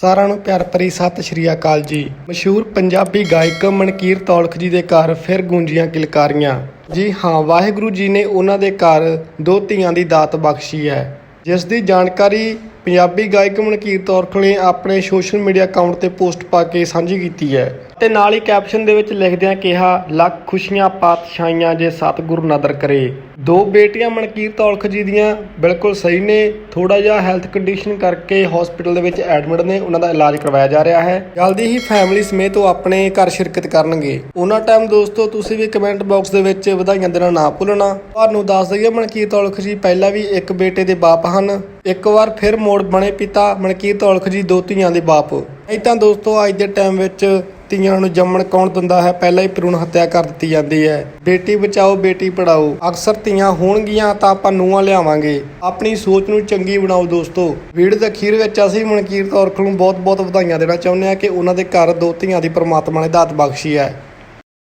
ਸਾਰਿਆਂ ਨੂੰ ਪਿਆਰ ਭਰੀ ਸਤਿ ਸ਼੍ਰੀ ਅਕਾਲ ਜੀ। ਮਸ਼ਹੂਰ ਪੰਜਾਬੀ ਗਾਇਕ ਮਨਕੀਰ ਤੌਲਖ ਜੀ ਦੇ ਘਰ ਫਿਰ ਗੂੰਜੀਆਂ ਕਿਲਕਾਰੀਆਂ। ਜੀ ਹਾਂ, ਵਾਹਿਗੁਰੂ ਜੀ ਨੇ ਉਹਨਾਂ ਦੇ ਘਰ ਦੋ ਧੀਆਂ ਦੀ ਦਾਤ ਬਖਸ਼ੀ ਹੈ, ਜਿਸ ਦੀ ਜਾਣਕਾਰੀ ਪੰਜਾਬੀ ਗਾਇਕ ਮਨਕੀਰ ਤੌਲਖ ਨੇ ਆਪਣੇ ਸੋਸ਼ਲ ਮੀਡੀਆ ਅਕਾਊਂਟ ਤੇ ਪੋਸਟ ਪਾ ਕੇ ਸਾਂਝੀ ਕੀਤੀ ਹੈ ਤੇ ਨਾਲ ਹੀ ਕੈਪਸ਼ਨ ਦੇ ਵਿੱਚ ਲਿਖਦਿਆਂ ਕਿਹਾ, ਲੱਖ ਖੁਸ਼ੀਆਂ, ਪਾਤਸ਼ਾਹੀਆਂ ਜੇ ਸਤਿਗੁਰ ਨਦਰ ਕਰੇ। ਦੋ ਬੇਟੀਆਂ ਮਨਕੀਰ ਤੌਲਖ ਜੀ ਦੀਆਂ ਬਿਲਕੁਲ ਸਹੀ ਨੇ। ਥੋੜਾ ਜਿਹਾ ਹੈਲਥ ਕੰਡੀਸ਼ਨ ਕਰਕੇ ਹਸਪੀਟਲ ਦੇ ਵਿੱਚ ਐਡਮਿਟ ਨੇ। ਉਹਨਾਂ ਦਾ ਇਲਾਜ ਕਰਵਾਇਆ ਜਾ ਰਿਹਾ ਹੈ। ਜਲਦੀ ਹੀ ਫੈਮਿਲੀ ਸਮੇਤ ਉਹ ਆਪਣੇ ਘਰ ਸ਼ਿਰਕਤ ਕਰਨਗੇ। ਉਹਨਾਂ ਟਾਈਮ ਦੋਸਤੋ, ਤੁਸੀਂ ਵੀ ਕਮੈਂਟ ਬਾਕਸ ਦੇ ਵਿੱਚ ਵਧਾਈਆਂ ਦੇਣਾ ਨਾ ਭੁੱਲਣਾ। ਤੁਹਾਨੂੰ ਦੱਸ ਦਈਏ ਮਨਕੀਰ ਤੌਲਖ ਜੀ ਪਹਿਲਾਂ ਵੀ ਇੱਕ ਬੇਟੇ ਦੇ ਬਾਪ ਹਨ। ਇੱਕ ਵਾਰ ਫਿਰ ਮੋੜ ਬਣੇ ਪਿਤਾ ਮਨਕੀਰ ਤੌਲਖ ਜੀ ਦੋ ਧੀਆਂ ਦੇ ਬਾਪ। ਨਹੀਂ ਤਾਂ ਦੋਸਤੋ ਅੱਜ ਦੇ ਟਾਈਮ ਵਿੱਚ ਧੀਆਂ ਨੂੰ ਜੰਮਣ ਕੌਣ ਦਿੰਦਾ ਹੈ? ਪਹਿਲਾਂ ਹੀ ਭਰੂਣ ਹੱਤਿਆ ਕਰ ਦਿੱਤੀ ਜਾਂਦੀ ਹੈ। ਬੇਟੀ ਬਚਾਓ, ਬੇਟੀ ਪੜਾਓ ਅਕਸਰ ਧੀਆਂ ਹੋਣਗੀਆਂ ਤਾਂ ਆਪਾਂ ਨੂੰਹਾਂ ਲਿਆਵਾਂਗੇ। ਆਪਣੀ ਸੋਚ ਨੂੰ ਚੰਗੀ ਬਣਾਓ ਦੋਸਤੋ। ਵੀਡੀਓ ਦੇ ਅਖੀਰ ਵਿੱਚ ਅਸੀਂ ਮਨਕੀਰ ਤੌਰਖ ਨੂੰ ਬਹੁਤ-ਬਹੁਤ ਵਧਾਈਆਂ ਦੇਣਾ ਚਾਹੁੰਦੇ ਹਾਂ ਕਿ ਉਹਨਾਂ ਦੇ ਘਰ ਦੋ ਧੀਆਂ ਦੀ ਪ੍ਰਮਾਤਮਾ ਨੇ ਦਾਤ ਬਖਸ਼ੀ ਹੈ।